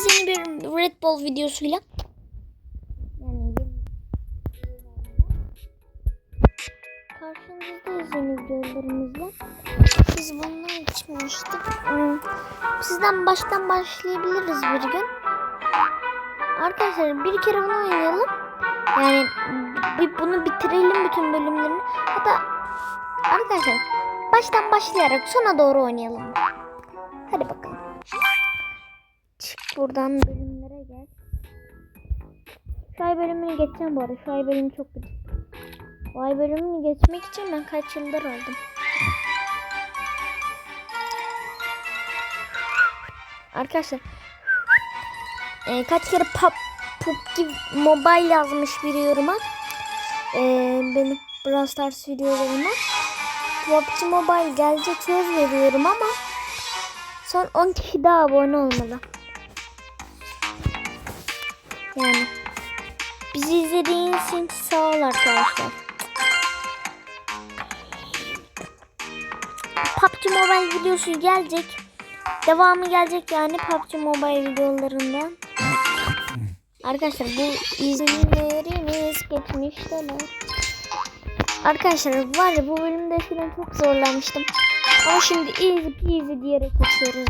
karşınızdayız yeni bir Red Bull videosuyla. Yani karşınızdayız yeni videolarımızla. Biz bunlar içmemiştik. Hmm, Sizden baştan başlayabiliriz bir gün. Arkadaşlar bir kere bunu oynayalım. Yani bir bunu bitirelim bütün bölümlerini. Hatta arkadaşlar baştan başlayarak sona doğru oynayalım. Hadi bakalım. Buradan bölümlere gel. Şu ay bölümünü geçeceğim bu arada. Şu bölümü çok güzel. Bu ay bölümünü geçmek için ben kaç yıldır aldım. Arkadaşlar e, kaç kere pub, PUBG Mobile yazmış bir yoruma. E, benim Brawl Stars videolarıma. PUBG Mobile gelecek söz veriyorum ama son 10 kişi daha abone olmalı. Yani bizi izlediğiniz için sağ ol arkadaşlar. PUBG Mobile videosu gelecek. Devamı gelecek yani PUBG Mobile videolarından. Arkadaşlar bu izinlerimiz geçmişteler. Arkadaşlar var ya bu bölümde eskiden çok zorlanmıştım. Ama şimdi easy peasy diyerek geçiyoruz.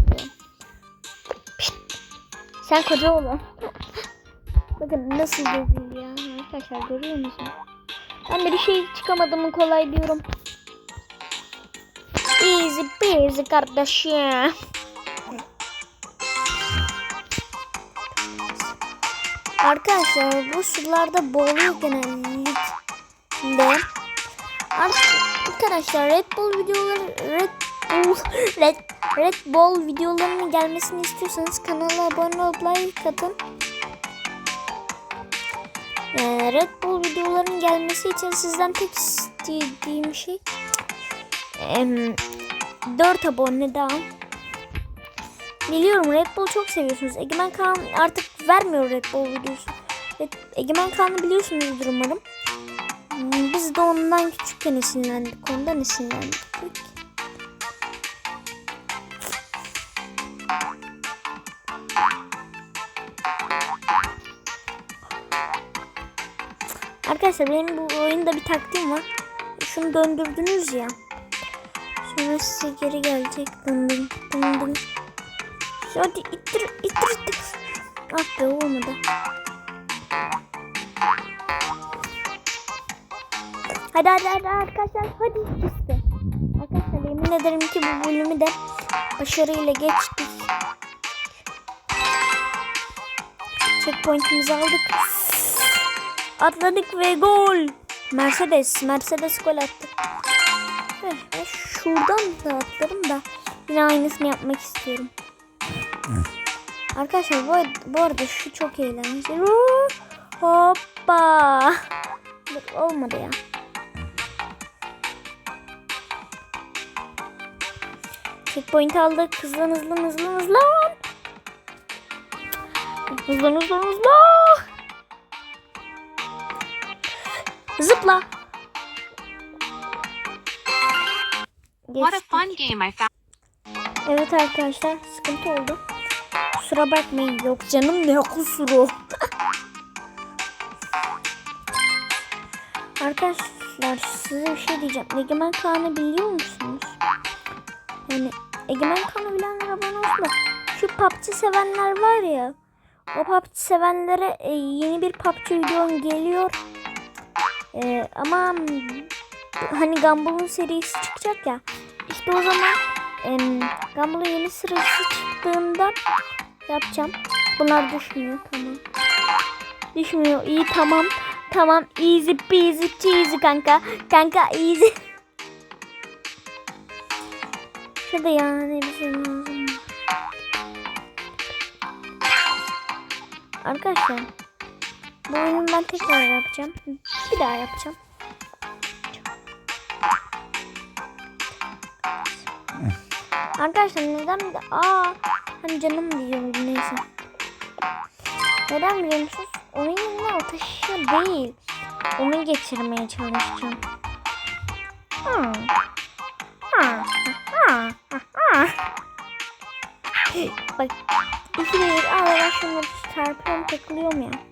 Sen koca oğlum. Bakın nasıl gözüm ya. Arkadaşlar görüyor musun? Ben bir şey çıkamadım kolay diyorum. Easy peasy kardeşim. Arkadaşlar bu sularda boğuluyor genellikle. Arkadaşlar Red Bull videoları Red Bull Red, Red Bull videolarının gelmesini istiyorsanız kanala abone olup like atın. Ee, Red Bull videoların gelmesi için sizden tek istediğim şey em, 4 abone daha. Biliyorum Red Bull çok seviyorsunuz. Egemen Kaan artık vermiyor Red Bull videosu. Egemen Kaan'ı biliyorsunuzdur umarım. Hmm, Biz de ondan küçükken esinlendik. Ondan esinlendik. Arkadaşlar benim bu oyunda bir taktiğim var. Şunu döndürdünüz ya. Sonra size geri gelecek. Dın dın. Hadi ittir ittir ittir. Ah be olmadı. Hadi hadi hadi arkadaşlar hadi işte. Arkadaşlar yemin ederim ki bu bölümü de başarıyla geçtik. Checkpoint'imizi aldık. Atladık ve gol. Mercedes, Mercedes gol attı. Heh, ben şuradan da atlarım da yine aynısını yapmak istiyorum. Arkadaşlar bu, bu arada şu çok eğlenceli. Hoppa. Olmadı ya. Checkpoint aldık. Hızlan hızlan hızlan hızlan. Hızlan hızlan hızlan. Zıpla. What a Geçtik. fun game I found. Evet arkadaşlar sıkıntı oldu. Kusura bakmayın. Yok canım ne kusuru. arkadaşlar size bir şey diyeceğim. Egemen Kaan'ı biliyor musunuz? Yani Egemen Kaan'ı bilenler abone olsun da şu PUBG sevenler var ya o PUBG sevenlere e, yeni bir PUBG videom geliyor. E, ama hani Gumball'un serisi çıkacak ya. İşte o zaman em, Gumball'un yeni sırası çıktığında yapacağım. Bunlar düşmüyor tamam. Düşmüyor iyi tamam. Tamam easy peasy cheesy kanka. Kanka easy. Şurada yani bir şey lazım. Arkadaşlar bu oyunu ben tekrar yapacağım. Bir daha yapacağım. Arkadaşlar neden bir de aa hani canım diyorum neyse. Neden biliyor musunuz? Onun yerine ateşi değil. Onu geçirmeye çalışacağım. Hmm. Ha, ha, ha, ha. Bak İki değil. Ben şunu çarpıyorum takılıyorum ya.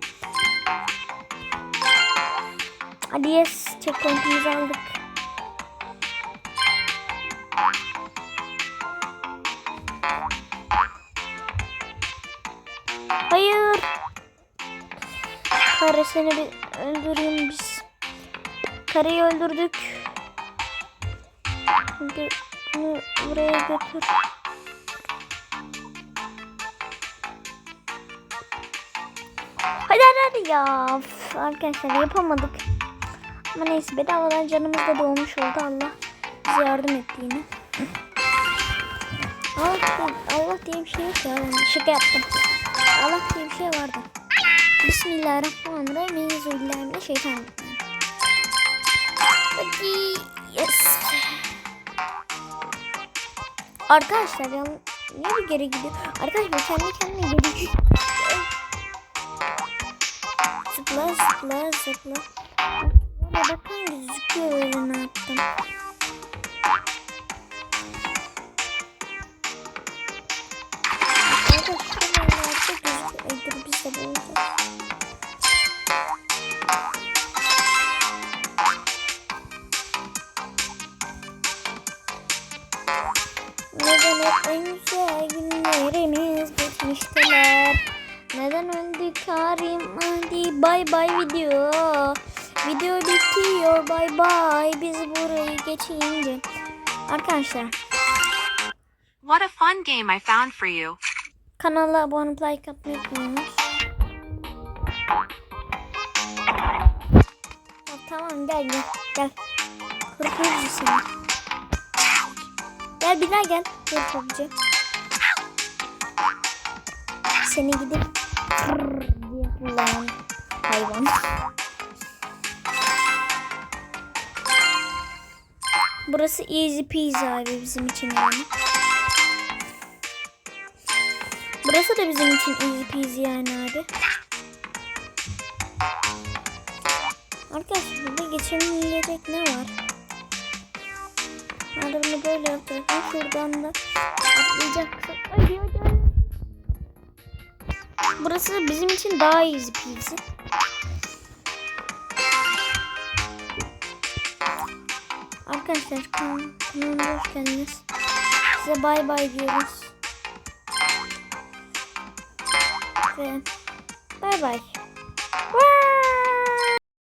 Hadi yes. Checkpoint'imizi aldık. Hayır. Kare seni bir öldüreyim biz. Kareyi öldürdük. Şimdi bunu buraya götür. Hadi hadi hadi ya. Arkadaşlar yapamadık. Ama neyse bedavadan canımız da doğmuş oldu. Allah bize yardım etti yine. Allah Allah diye bir şey yok ya. Ben şaka yaptım. Allah diye bir şey vardı. Bismillahirrahmanirrahim. Euzubillahimineşşeytanirracim. Hadi. Yes. Arkadaşlar ya niye bir geri gidiyor? Arkadaşlar kendi kendine geri gidiyor. Zıpla zıpla zıpla. Böyle bakın gözüküyor de böyle. Neden hep en güzel günlerimiz geçmiştiler? Neden öldük Karim? Hadi bay bay video. Video bitiyor bay bay. Biz burayı geçince. Arkadaşlar What a fun game I found for you. kanala abone olup like atmayı unutmayınız. Tamam gel gel gel. Korkuyoruz seni. Gel bir daha gel. Gel tabici. Seni gidip diye kullan hayvan. Burası easy peasy abi bizim için yani. Burası da bizim için easy peasy yani abi. Arkadaşlar burada geçemeyecek ne var? Hadi bunu böyle yapacaksın. Şuradan da atlayacaksın. Hadi hadi hadi. Burası bizim için daha easy peasy. Arkadaşlar kan- kanalıma hoş geldiniz. Size bay bay diyoruz. Ve bay bay. Vaa!